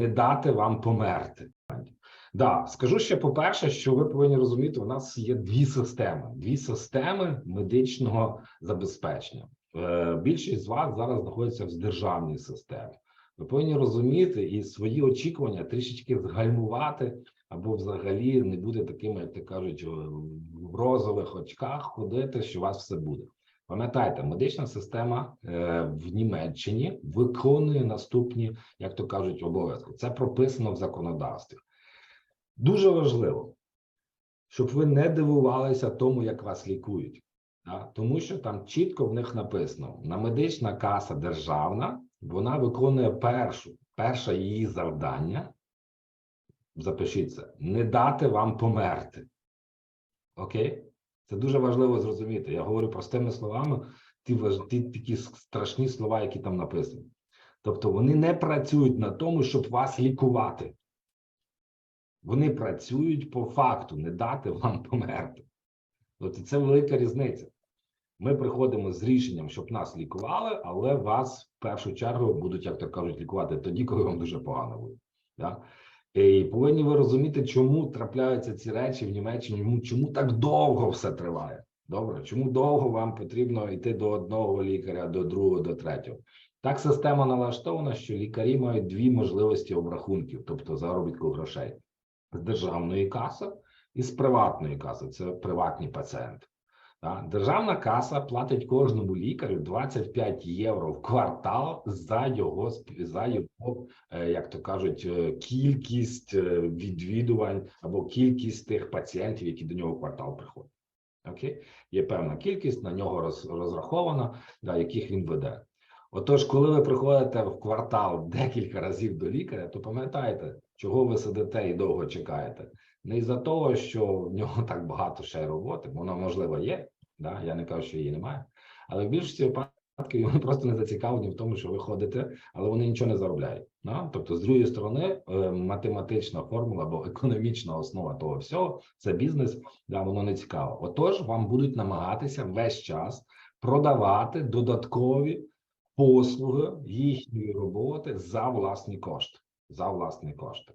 не дати вам померти. Да, скажу ще по-перше, що ви повинні розуміти, у нас є дві системи: дві системи медичного забезпечення. Е, Більшість з вас зараз знаходиться в державній системі. Ви повинні розуміти і свої очікування трішечки згальмувати, або взагалі не бути такими, як то кажуть, в розових очках ходити, що у вас все буде. Пам'ятайте, медична система е, в Німеччині виконує наступні, як то кажуть, обов'язки. Це прописано в законодавстві. Дуже важливо, щоб ви не дивувалися тому, як вас лікують. Тому що там чітко в них написано: на медична каса державна, вона виконує першу, перше її завдання. Запишіть це, не дати вам померти. Окей? Це дуже важливо зрозуміти. Я говорю простими словами, ті, ті такі страшні слова, які там написані. Тобто вони не працюють на тому, щоб вас лікувати. Вони працюють по факту, не дати вам померти. І це велика різниця. Ми приходимо з рішенням, щоб нас лікували, але вас в першу чергу будуть, як то кажуть, лікувати тоді, коли вам дуже погано буде. Да? І повинні ви розуміти, чому трапляються ці речі в Німеччині, чому, чому так довго все триває. Добре, чому довго вам потрібно йти до одного лікаря, до другого, до третього? Так система налаштована, що лікарі мають дві можливості обрахунків, тобто заробітку грошей з державної каси і з приватної каси. Це приватні пацієнти. Державна каса платить кожному лікарю 25 євро в квартал за його за його, е, як то кажуть, е, кількість е, відвідувань або кількість тих пацієнтів, які до нього в квартал приходять. Окей, є певна кількість на нього роз, розрахована, да, яких він веде. Отож, коли ви приходите в квартал декілька разів до лікаря, то пам'ятайте, чого ви сидите і довго чекаєте. Не із-за того, що в нього так багато ще роботи, воно можливо є. Да? Я не кажу, що її немає. Але в більшості випадків вони просто не зацікавлені в тому, що ви ходите, але вони нічого не заробляють. Да? Тобто, з другої сторони, е, математична формула або економічна основа того всього це бізнес, да, воно не цікаво. Отож, вам будуть намагатися весь час продавати додаткові послуги їхньої роботи за власні кошти. За власні кошти.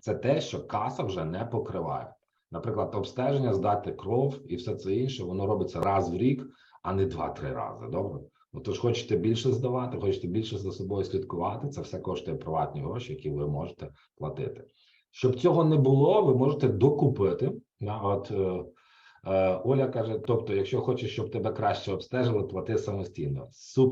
Це те, що каса вже не покриває. Наприклад, обстеження, здати кров і все це інше, воно робиться раз в рік, а не два-три рази. Добре? Ну тож хочете більше здавати, хочете більше за собою слідкувати. Це все коштує приватні гроші, які ви можете платити. Щоб цього не було, ви можете докупити. От е, е, Оля каже: тобто, якщо хочеш, щоб тебе краще обстежили, плати самостійно. Супер.